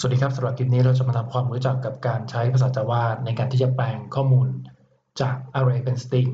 สวัสดีครับสำหรับคลิปนี้เราจะมาทำความรู้จักกับการใช้ภาษาจาวาในการที่จะแปลงข้อมูลจาก array เป็น string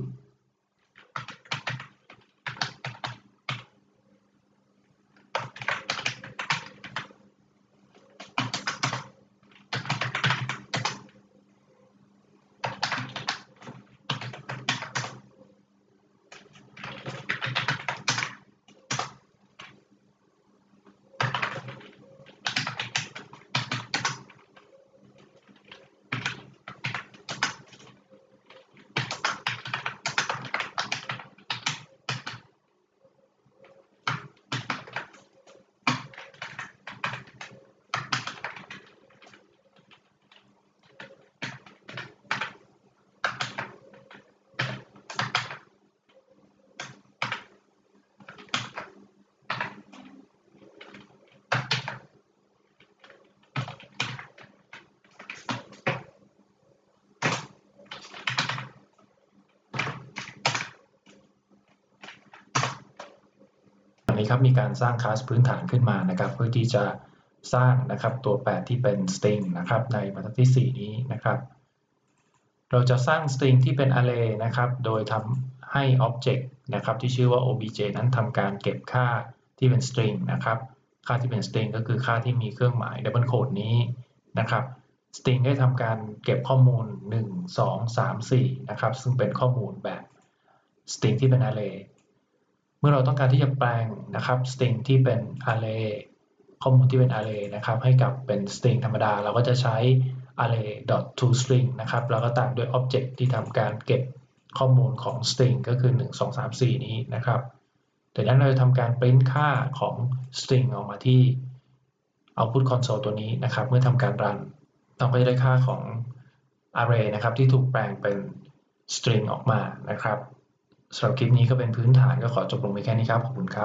อันนี้ครับมีการสร้างคลาสพื้นฐานขึ้นมานะครับ เพื่อที่จะสร้างนะครับตัวแปรที่เป็น string นะครับในบรรทัดที่ 4 นี้นะครับ เราจะสร้าง string ที่เป็น array นะครับ โดยทำให้ object นะครับที่ชื่อว่า obj นั้นทำการเก็บค่าที่เป็น string นะครับ ค่าที่เป็น string ก็คือค่าที่มีเครื่องหมาย double quote นี้นะครับ string ได้ทำการเก็บข้อมูล 1 2 3 4 นะครับ ซึ่งเป็นข้อมูลแบบ string ที่เป็น array มื่อเราต้องการที่จะแปลงนะครับ string ที่เป็น array ข้อมูลที่เป็น array นะครับ ให้กับเป็น string ธรรมดา เราก็จะใช้ array toString นะครับ แล้วก็ตามด้วย object ที่ทำการเก็บข้อมูลของ string ก็คือ 1 2 3 4 นี้นะครับจากนั้นเราจะทำการ print ค่าของ string ออกมาที่ output console ตัวนี้นะครับ เมื่อทำการ run เราก็จะได้ค่าของ array นะครับ ที่ถูกแปลงเป็น string ออกมานะครับ สำหรับคลิปนี้ก็เป็นพื้นฐานก็ขอจบลงไปแค่นี้ครับ ขอบคุณครับ